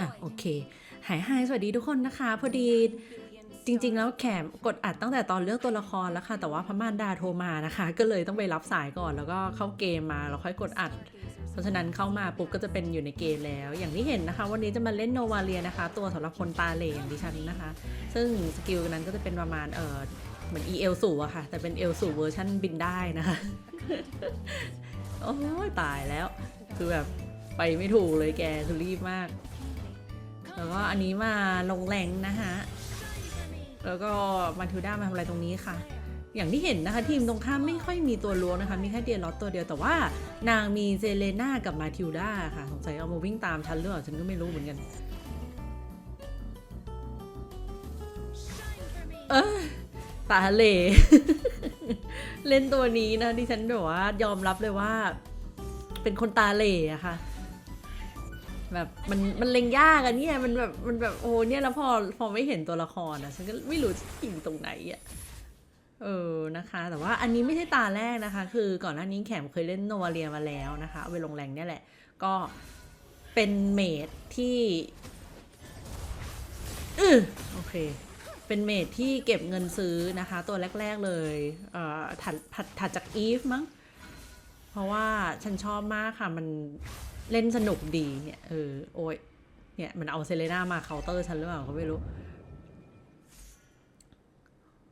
อะโอเค หายหายสวัสดีทุกคนนะคะ พอดีจริง ๆ แล้วแขมกดอัดตั้งแต่ตอนเลือกตัวละครแล้วค่ะ แต่ว่าพม่านดาโทรมานะคะ ก็เลยต้องไปรับสายก่อนแล้วก็เข้าเกมมาแล้วค่อยกดอัด เพราะฉะนั้นเข้ามาปุ๊บก็จะเป็นอยู่ในเกมแล้ว อย่างที่เห็นนะคะ วันนี้จะมาเล่นโนวาเลียนะคะ ตัวสำหรับคนตาเหล่อย่างดิฉันนะคะ ซึ่งสกิลนั้นก็จะเป็นประมาณเออเหมือน e เอลสูอะค่ะ แต่เป็นเอลสูเวอร์ชันบินได้นะคะโอ้ยตายแล้วคือแบบไปไม่ถูกเลยแกคือรีบมาก แล้วก็อันนี้มาลงแรงนะคะ แล้วก็มาทูด้ามาทำอะไรตรงนี้ค่ะ อย่างที่เห็นนะคะ ทีมตรงข้ามไม่ค่อยมีตัวล้วงนะคะ มีแค่เดียร์ลอตตัวเดียวแต่ว่านางมีเซเลน่ากับมาทิวด้าค่ะสงสัยเอามาวิ่งตามฉันหรือเปล่าฉันก็ไม่รู้เหมือนกัน เออตาเหล่เล่นตัวนี้นะที่ฉันแบบว่ายอมรับเลยว่า เป็นคนตาเหล่อะค่ะ แบบมันมันเล็งยากอะเนี่ยมันแบบมันแบบโอ้เนี่ยแล้วพอพอไม่เห็นตัวละครอะฉันก็ไม่รู้จะยิงตรงไหนอะเออนะคะ แต่ว่าอันนี้ไม่ใช่ตาแรกนะคะ คือก่อนหน้านี้แขมเคยเล่นโนวาเลียมาแล้วนะคะเอาไปลงแรงเนี่ยแหละ ก็เป็นเมดที่อือโอเค เป็นเมดที่เก็บเงินซื้อนะคะ ตัวแรก ๆเลยเอ่อถัดถัดถัดจากอีฟมั้งเพราะว่าฉันชอบมากค่ะ มัน เล่นสนุกดีเนี่ยเออโอ้ยเนี่ยมันเอาเซเลน่ามาเคาน์เตอร์ฉันหรือเปล่าก็ไม่รู้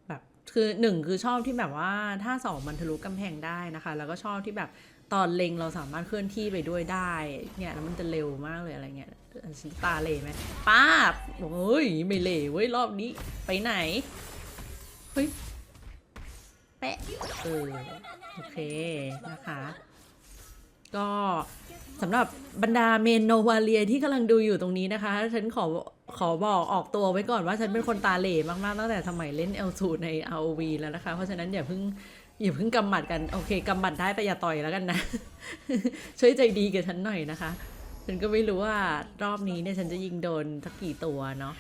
แบบคือหนึ่งคือชอบที่แบบว่าถ้าสองมันทะลุกำแพงได้นะคะ แล้วก็ชอบที่แบบตอนเล็งเราสามารถเคลื่อนที่ไปด้วยได้ เนี่ยแล้วมันจะเร็วมากเลยอะไรเงี้ยฉันตาเหล่ไหมป้าบโอ้ยไม่เหล่เว้ยรอบนี้ไปไหนเฮ้ยแปะเออโอเคนะคะ ก็ สำหรับบรรดาเมนโนวาเลียที่กำลังดูอยู่ตรงนี้นะคะ ฉันขอขอบอกออกตัวไว้ก่อนว่าฉันเป็นคนตาเหล่มากๆตั้งแต่สมัยเล่นเอลซูใน ROV แล้วนะคะ เพราะฉะนั้นอย่าเพิ่งอย่าเพิ่งกำหมัดกันโอเคกำหมัดได้แต่อย่าต่อยแล้วกันนะ ช่วยใจดีกับฉันหน่อยนะคะ ฉันก็ไม่รู้ว่ารอบนี้เนี่ยฉันจะยิงโดนสักกี่ตัวเนาะ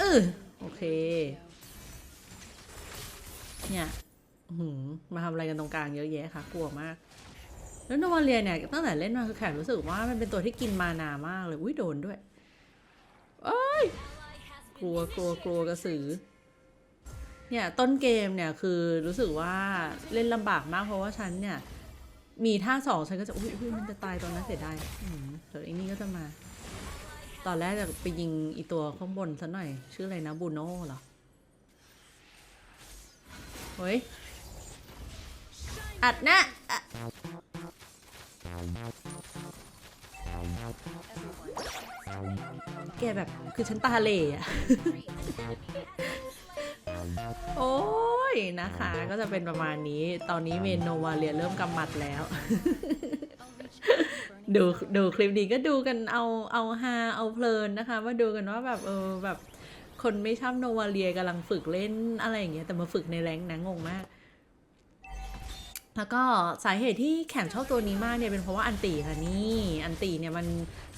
เออโอเค เนี่ยหือมาทำอะไรกันตรงกลางเยอะแยะค่ะ กลัวมาก แล้วโนวาเลียเนี่ยตั้งแต่เล่นมาคือแขกรู้สึกว่ามันเป็นตัวที่กินมานามากเลยอุ้ยโดนด้วยเอ้ยกลัวกลัวกลัวกระสือเนี่ยต้นเกมเนี่ยคือรู้สึกว่าเล่นลำบากมากเพราะว่าฉันเนี่ยมีท่าสองฉันก็จะอุ้ยอุ้ยมันจะตายตอนนั้นเสียดายเดี๋ยวไอ้นี่ก็จะมา ตอนแรกจะไปยิงอีตัวข้างบนซะหน่อย ชื่ออะไรนะบูโน่เหรอเฮ้ยอัดนะ แกแบบคือฉันตาเหล่อะ โอ้ยนะคะ ก็จะเป็นประมาณนี้ ตอนนี้เมนโนวาเลียเริ่มกำมัดแล้ว ดูดูคลิปนี้ก็ดูกันเอาเอาฮาเอาเพลินนะคะมาดูกันว่าแบบเออแบบคนไม่ชอบโนวาเลียกำลังฝึกเล่นอะไรอย่างเงี้ยแต่มาฝึกในแรงนะงงมาก แล้วก็สาเหตุที่แข่งชอบตัวนี้มากเนี่ยเป็นเพราะว่าอันตีค่ะนี่อันตีเนี่ยมัน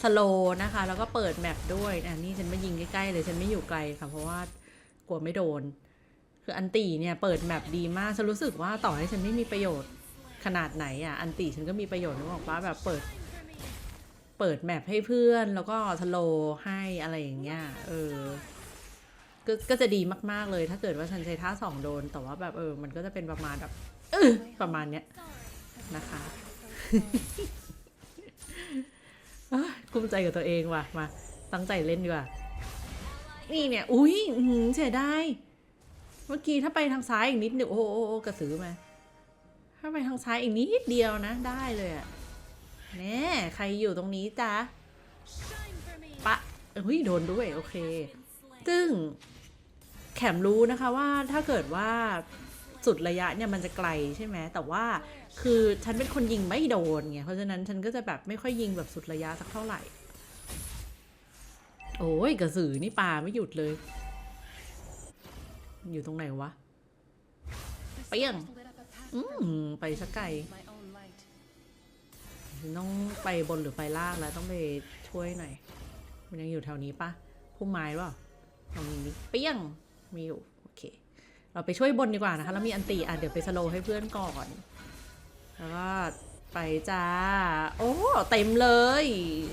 สโลนะคะ แล้วก็เปิดแมปด้วยอะนี่ฉันมายิงใกล้ๆเลยฉันไม่อยู่ไกลค่ะ เพราะว่ากลัวไม่โดน คืออันตีเนี่ยเปิดแมปดีมากฉันรู้สึกว่าต่อให้ฉันไม่มีประโยชน์ขนาดไหนอะอันตีฉันก็มีประโยชน์นึกออกปะแบบเปิด เปิดแมปให้เพื่อน แล้วก็สโลให้อะไรอย่างเงี้ยเออก็ก็จะดีมากๆเลย ถ้าเกิดว่าฉันใช้ท่าสองโดน แต่ว่าแบบเออ มันก็จะเป็นประมาณแบบ ประมาณเนี้ยนะคะกุ้มใจกับตัวเองว่ะ มา ตั้งใจเล่นดีกว่า นี่เนี่ย อุ้ยเสียดายเมื่อกี้ถ้าไปทางซ้ายอีกนิดนึงโอ้โอ้โหกระสือมา ถ้าไปทางซ้ายอีกนิดเดียวนะ ได้เลยอะแน่ใครอยู่ตรงนี้จ๊ะปะเฮ้ยโดนด้วย โอเค ซึ่งแขมรู้นะคะว่าถ้าเกิดว่า สุดระยะเนี่ยมันจะไกลใช่ไหมแต่ว่าคือฉันเป็นคนยิงไม่โดนไงเพราะฉะนั้นฉันก็จะแบบไม่ค่อยยิงแบบสุดระยะสักเท่าไหร่ โอ้ยกระสือนี่ปลาไม่หยุดเลย อยู่ตรงไหนวะเปี้ยงอืมไปสักไกลฉันต้องไปบนหรือไปล่างแล้วต้องไปช่วยหน่อย มันยังอยู่แถวนี้ปะพุ่มไม้หรอเปล่าตรงนี้เปี้ยงมีอยู่ เราไปช่วยบนดีกว่านะคะแล้วมีอันตีอะเดี๋ยวไปสโลว์ให้เพื่อนก่อนแล้วก็ไปจ้า โอ้เต็มเลย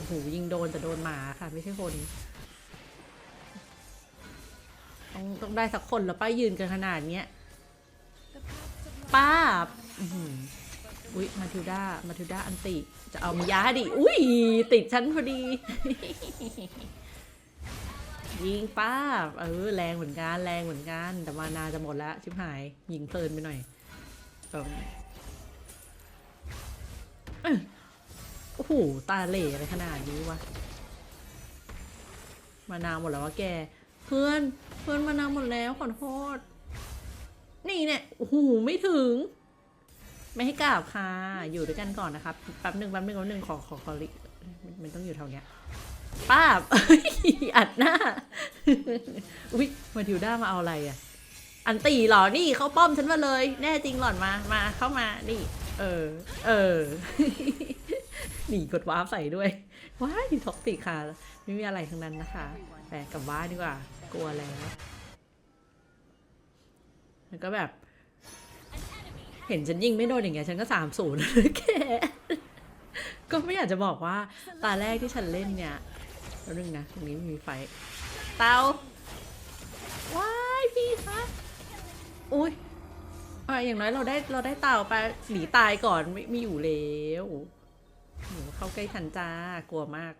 หูยิงโดนแต่โดนหมาค่ะไม่ใช่คน ต้องต้องได้สักคนแล้วป้ายืนกันขนาดเนี้ยป้าบอุ้ยมาทิวด้ามาทิวด้าอันติ จะเอามียาดิ อุ้ยติดฉันพอดี ยิงป้าบเออแรงเหมือนกันแรงเหมือนกัน แต่มานาจะหมดแล้วชิบหาย ยิงเพลินไปหน่อยเออโอ้โหตาเหล่อะไรขนาดนี้วะมานาหมดแล้ววะแก เพื่อนเพื่อนมานาหมดแล้วขอโทษนี่เนี่ยโอ้โหไม่ถึง ไม่ให้กราบค่ะอยู่ด้วยกันก่อนนะครับแป๊บหนึ่งแป๊บหนึ่งแป๊บหนึ่งขอขอขอลิมันต้องอยู่แถวเนี้ยป้าบอัดหน้า อุ๊ยมาทิวด้ามาเอาอะไรอะ อันตีเหรอ นี่เขาป้อมฉันมาเลย แน่จริงหล่อนมา มาเข้ามา นี่ เออ เออหนีกดว้าร์ใส่ด้วย ว้ายท็อกติกค่ะ ไม่มีอะไรทั้งนั้นนะคะ แต่กลับบ้านดีกว่า กลัวแล้ว แล้วก็แบบ เห็นฉันยิงไม่โดนอย่างเงี้ย ฉันก็สามศูนย์แกก็ไม่อยากจะบอกว่าตาแรกที่ฉันเล่นเนี่ยแล้วนึงนะ ตรงนี้ไม่มีไฟ เตาว้ายพี่คะอุ้ยอะอย่างน้อยเราได้เราได้เต่าไปหนีตายก่อนไม่ม่อยู่แล้วโหเข้าใกล้ทันจ้ากลัวมาก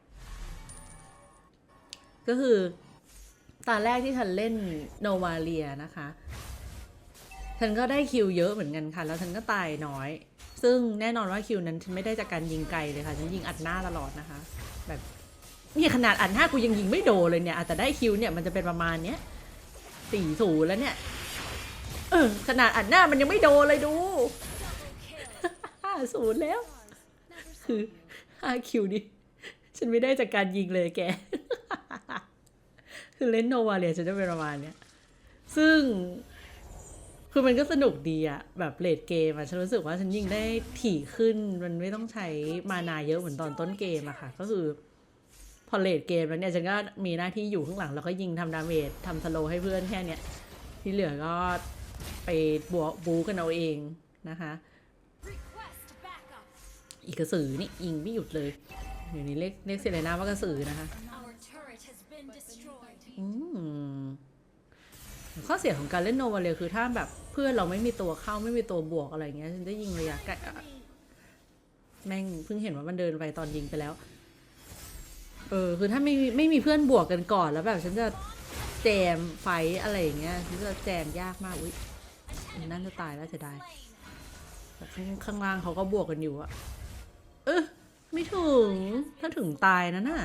ก็คือตาแรกที่ฉันเล่นโนวาเลียนะคะ ฉันก็ได้คิวเยอะเหมือนกันค่ะ แล้วฉันก็ตายน้อย ซึ่งแน่นอนว่าคิวนั้นฉันไม่ได้จากการยิงไกลเลยค่ะ ฉันยิงอัดหน้าตลอดนะคะ แบบ นี่ขนาดอัดหน้ากูยังยิงไม่โดนเลยเนี่ยอะแต่ได้คิวเนี่ยมันจะเป็นประมาณเนี้ยสี่ศูนย์แล้วเนี่ย เออ ขนาดอัดหน้ามันยังไม่โดนเลยดูห้าศูนย์แล้ว คือห้าคิวดิฉันไม่ได้จากการยิงเลยแก คือเล่นโนวาเลียฉันจะเป็นประมาณเนี้ย ซึ่ง คือมันก็สนุกดีอะแบบเลดเกมอะฉันรู้สึกว่าฉันยิงได้ถี่ขึ้น มันไม่ต้องใช้มานาเยอะเหมือนตอนต้นเกมอะค่ะ ก็คือ พอเลดเกมแล้วเนี่ยฉันก็มีหน้าที่อยู่ข้างหลังแล้วก็ยิงทำดาเมจทำสโลให้เพื่อนแค่เนี้ยที่เหลือก็ไปบวกบูกันเอาเองนะคะ อีกกระสือนี่ยิงไม่หยุดเลยเดี๋ยวนี้เรียกเรียกเซเลน่าว่ากระสือนะคะข้อเสียของการเล่นโนวาเลยคือถ้าแบบเพื่อนเราไม่มีตัวเข้าไม่มีตัวบวกอะไรเงี้ยฉันจะยิงระยะไกลอะแม่งเพิ่งเห็นว่ามันเดินไปตอนยิงไปแล้ว เออคือถ้าไม่มีไม่มีเพื่อนบวกกันก่อนแล้วแบบฉันจะแจมไฟอะไรอย่างเงี้ยฉันจะแจมยากมากอุ้ยนั่นจะตายแล้วเสียดายแต่ข้างข้างล่างเขาก็บวกกันอยู่อะเออไม่ถึงถ้าถึงตายนะน่ะ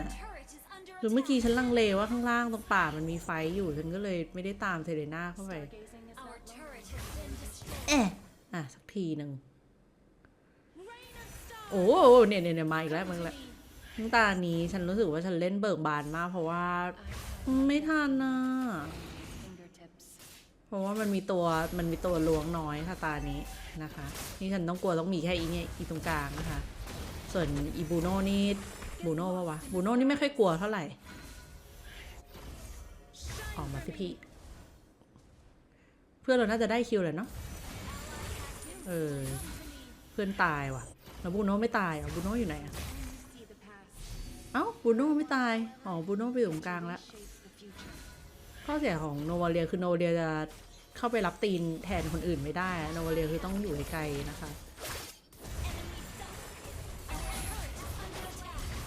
คือเมื่อกี้ฉันลังเลว่าข้างล่างตรงป่ามันมีไฟอยู่ฉันก็เลยไม่ได้ตามเทเลน่าเข้าไปเอะอะสักทีหนึ่งโอ้เนี่ยเนี่ยเนี่ยมาอีกแล้วมึงแหละ ทั้งตานี้ฉันรู้สึกว่าฉันเล่นเบิกบานมาก เพราะว่าไม่ทันนะเพราะว่ามันมีตัวมันมีตัวล้วงน้อยค่ะตานี้นะคะ นี่ฉันต้องกลัวต้องมีแค่อีเนี่ยอีตรงกลางนะคะ ส่วนอีบูโน่นี่บูโน่ปะวะบูโน่นี่ไม่ค่อยกลัวเท่าไหร่ ออกมาสิพี่เพื่อนเราน่าจะได้คิวแหละเนาะเออเพื่อนตายว่ะแล้วบูโน่ไม่ตายอะบูโน่อยู่ไหนอะ เอ้าบูโน่ไม่ตาย อ๋อบูโน่ไปอยู่ตรงกลางแล้วข้อเสียของโนวาเลียคือโนวาเลียจะเข้าไปรับตีนแทนคนอื่นไม่ได้อะโนวาเลียคือต้องอยู่ไกลๆนะคะ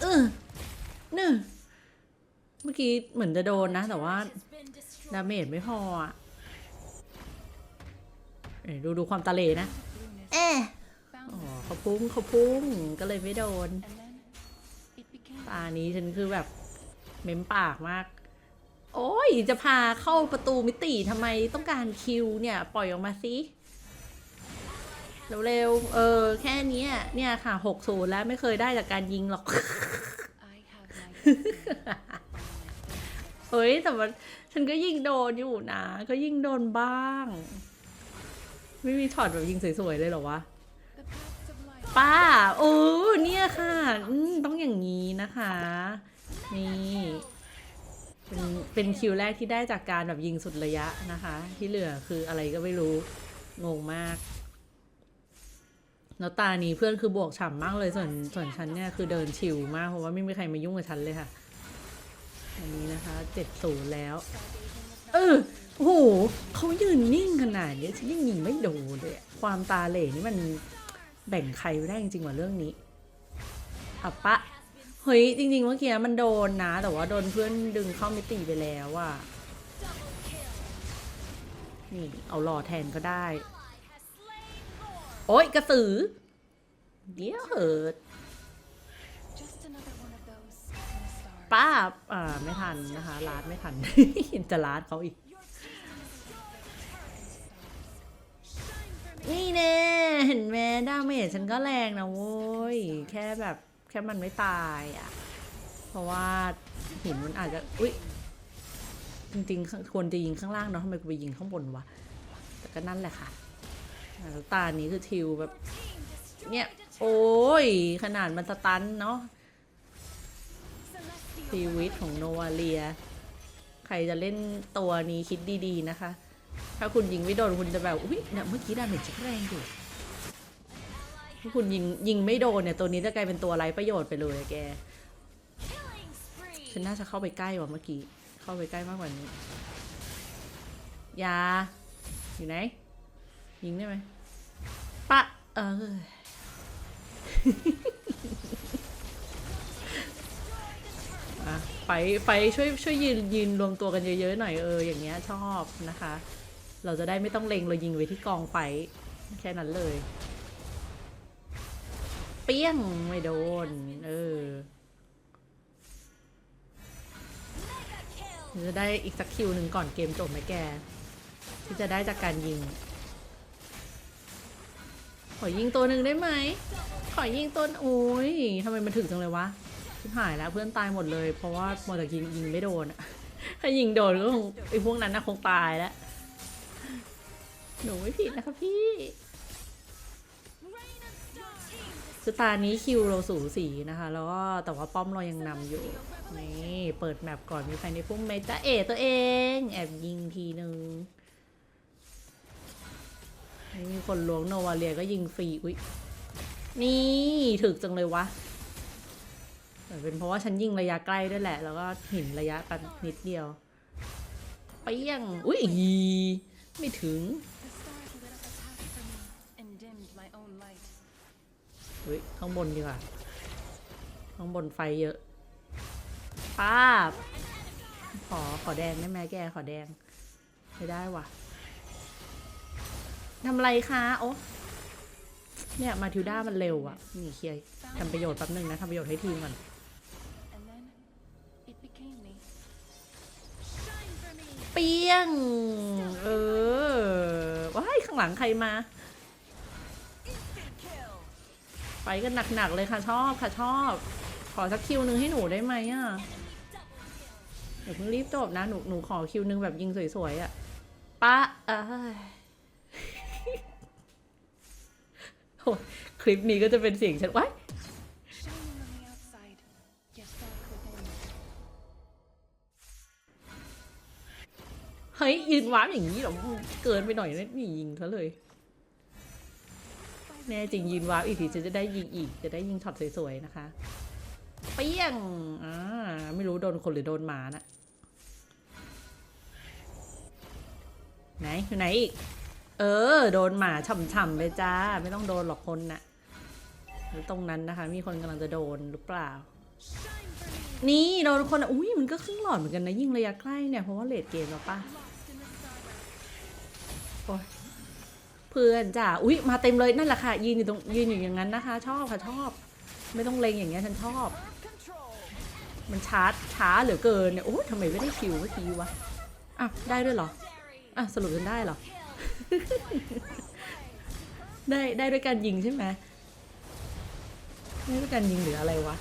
เออเน่เมื่อกี้เหมือนจะโดนนะ แต่ว่า Has been destroyed. ดาเมจไม่พออะเอ้ยดูดูความตะเลนะ เอ๊ะอ๋อเขาพุ่งเขาพุ่งก็เลยไม่โดน ตานี้ฉันคือแบบเม้มปากมาก โอ้ย จะพาเข้าประตูมิติทำไมต้องการคิวเนี่ย ปล่อยออกมาสิเร็วๆ เออ แค่นี้เนี่ยค่ะหกศูนย์แล้วไม่เคยได้จากการยิงหรอก เฮ้ย แต่ว่าฉันก็ยิงโดนอยู่นะ ก็ยิงโดนบ้าง ไม่มีช็อตแบบยิงสวยๆเลยเหรอวะ ป้า โอ้เนี่ยค่ะอืมต้องอย่างนี้นะคะ นี่เป็นเป็นคิวแรกที่ได้จากการแบบยิงสุดระยะนะคะ ที่เหลือคืออะไรก็ไม่รู้ งงมากแล้วตานี้เพื่อนคือบวกฉ่ำมากเลยส่วนส่วนฉันเนี่ยคือเดินชิลมากเพราะว่าไม่มีใครมายุ่งกับฉันเลยค่ะอันนี้นะคะเจ็ดศูนย์แล้ว เออโอ้โหเขายืนนิ่งขนาดนี้ฉันยังยิงไม่โดนเลย ความตาเหล่นี่มัน แบ่งใครไม่ได้จริงๆว่าเรื่องนี้อัปะเฮ้ยจริงๆเมื่อกี้มันโดนนะ แต่ว่าโดนเพื่อนดึงเข้ามิติไปแล้วอะนี่เอาหล่อแทนก็ได้ โอ๊ยกระสือ เดี๋ยวเหอะ Just another one of those in a star. ป้าอ่าไม่ทันนะคะลาดไม่ทันจะลาดเขาอีก เมจฉันก็แรงนะโว้ย แค่แบบแค่มันไม่ตายอะ่ะ เพราะว่าหินมันอาจจะ อุ๊ยจริงๆ ควรจะยิงข้างล่างเนาะทำไมกูไปยิงข้างบนวะ แต่ก็นั่นแหละค่ะอ่าแล้วตานี้คือทิวแบบ เนี่ย โอ้ย ขนาดมันสตันเนาะชีวิตของโนวาเลีย ใครจะเล่นตัวนี้คิดดีๆนะคะ ถ้าคุณยิงไม่โดนคุณจะแบบ อุ้ยเนี่ยเมื่อกี้ดาเมจจะแรงอยู่ ถ้าคุณยิงยิงไม่โดนเนี่ยตัวนี้จะกลายเป็นตัวไร้ประโยชน์ไปเลยแก ฉันน่าจะเข้าไปใกล้กว่าเมื่อกี้ เข้าไปใกล้มากกว่านี้ ยา อยู่ไหน ยิงได้ไหมปะ เออไฟไฟช่วยช่วยยืนยืนรวมตัวกันเยอะๆหน่อยเอออย่างเงี้ยชอบนะคะ เราจะได้ไม่ต้องเล็งเรายิงไว้ที่กองไฟแค่นั้นเลย เปี้ยง ไม่โดน เออ จะได้อีกสักคิวหนึ่งก่อนเกมจบไหมแก ที่จะได้จากการยิง ขอยิงตัวหนึ่งได้ไหม ขอยิงตัวโอ้ยทำไมมันถึงจังเลยวะชิบหายแล้วเพื่อนตายหมดเลย เพราะว่ามัวแต่ยิงยิงไม่โดนถ้ายิงโดนก็คงไอ้พวกนั้นนะคงตายแล้ว หนูไม่ผิดนะคะพี่ Your team สตานี้คิวเราสูสีนะคะ แล้วก็แต่ว่าป้อมเรายังนำอยู่ นี่เปิดแมปก่อนมีใครในพุ่มเมจ้าเอตัวเอง แอบยิงทีหนึ่งมีคนล้วงโนวาเลียก็ยิงฟรีอุ้ยนี่ถึกจังเลยวะเป็นเพราะว่าฉันยิงระยะใกล้ด้วยแหละ แล้วก็หินระยะกันนิดเดียวเปี้ยงอุ้ยไม่ถึง เฮ้ยข้างบนดีกว่าข้างบนไฟเยอะป้าบขอขอแดงได้ไหมแกขอแดงไม่ได้ว่ะทำไรคะโอ้เนี่ยมาทิวด้ามันเร็วอะนี่เคลียร์ทำประโยชน์แป๊บนึงนะทำประโยชน์ให้ทีมก่อนเปี้ยง เออว้ายข้างหลังใครมา ไปกันหนักๆเลยค่ะชอบค่ะชอบ ขอสักคิวหนึ่งให้หนูได้ไหมอะเดี๋ยวเพิ่งรีบจบนะหนูหนูขอคิวหนึงแบบยิงสวยๆอะปะเอ้ยโอ้ยคลิปนี้ก็จะเป็นเสียงฉันไว้ายเฮ้ยยืนว้าวอย่างนี้เหรอเกินไปหน่อยนะนี่ยิงซะเลย แน่จริงยืนว้าวอีกทีจะได้ยิงอีก จะได้ยิงช็อตสวยๆนะคะเปี้ยงอ่าไม่รู้โดนคนหรือโดนหมานะไหนอยู่ไหนอีก เออ โดนหมาฉ่ำๆเลยจ้า ไม่ต้องโดนหรอกคนน่ะแล้วตรงนั้นนะคะ มีคนกำลังจะโดนหรือเปล่า นี่โดนคนอะอุ้ยมันก็ครึ่งหลอดเหมือนกันนะยิ่งระยะใกล้เนี่ยเพราะว่าเลดเกมแล้วปะโอ้ย พื่อนจ้าอุ้ยมาเต็มเลยนั่นแหละค่ะ ยืนอยู่ตรงยืนอยู่อย่างนั้นนะคะ ชอบค่ะชอบ ไม่ต้องเลงอย่างเงี้ยฉันชอบ มันชาร์จช้าเหลือเกินเนี่ยโอ้ยทำไมไม่ได้คิวเมื่อกี้วะอะได้ด้วยเหรออะสรุปฉันได้เหรอ ได้ได้ด้วยการยิงใช่ไหมได้ด้วยการยิงหรืออะไรวะ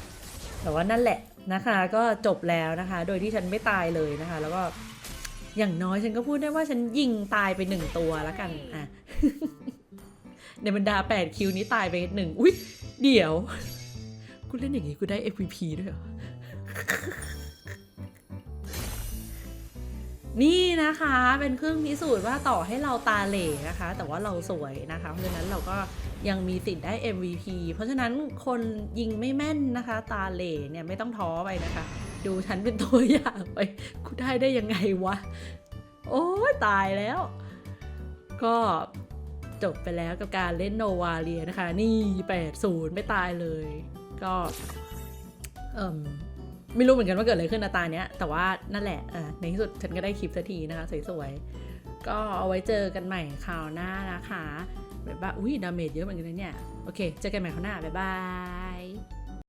แต่ว่านั่นแหละนะคะ ก็จบแล้วนะคะ โดยที่ฉันไม่ตายเลยนะคะ แล้วก็ อย่างน้อยฉันก็พูดได้ว่าฉันยิงตายไปหนึ่งตัวแล้วกันอะในบรรดา 8 คิวนี้ตายไปหนึ่งอุ๊ย เดี๋ยว กูเล่นอย่างงี้กูได้ MVP ด้วยเหรอ นี่นะคะเป็นเครื่องพิสูจน์ว่าต่อให้เราตาเหล่นะคะ แต่ว่าเราสวยนะคะ เพราะฉะนั้นเราก็ยังมีสิทธิ์ได้ MVP เพราะฉะนั้นคนยิงไม่แม่นนะคะ ตาเหล่เนี่ยไม่ต้องท้อไปนะคะ ดูฉันเป็นตัวอย่างไปกูได้ได้ยังไงวะ โอ้ยตายแล้ว ก็จบไปแล้วกับการเล่นโนวาเลียนะคะ นี่80ไม่ตายเลย ก็เอ่มไม่รู้เหมือนกันว่าเกิดอะไรขึ้นในตาเนี้ย แต่ว่านั่นแหละอะในที่สุดฉันก็ได้คลิปสักทีนะคะสวยๆ ก็เอาไว้เจอกันใหม่คราวหน้านะคะ แบบว่า อุ้ยดาเมจเยอะเหมือนกันนะเนี่ย โอเค เจอกันใหม่คราวหน้า บ๊ายบาย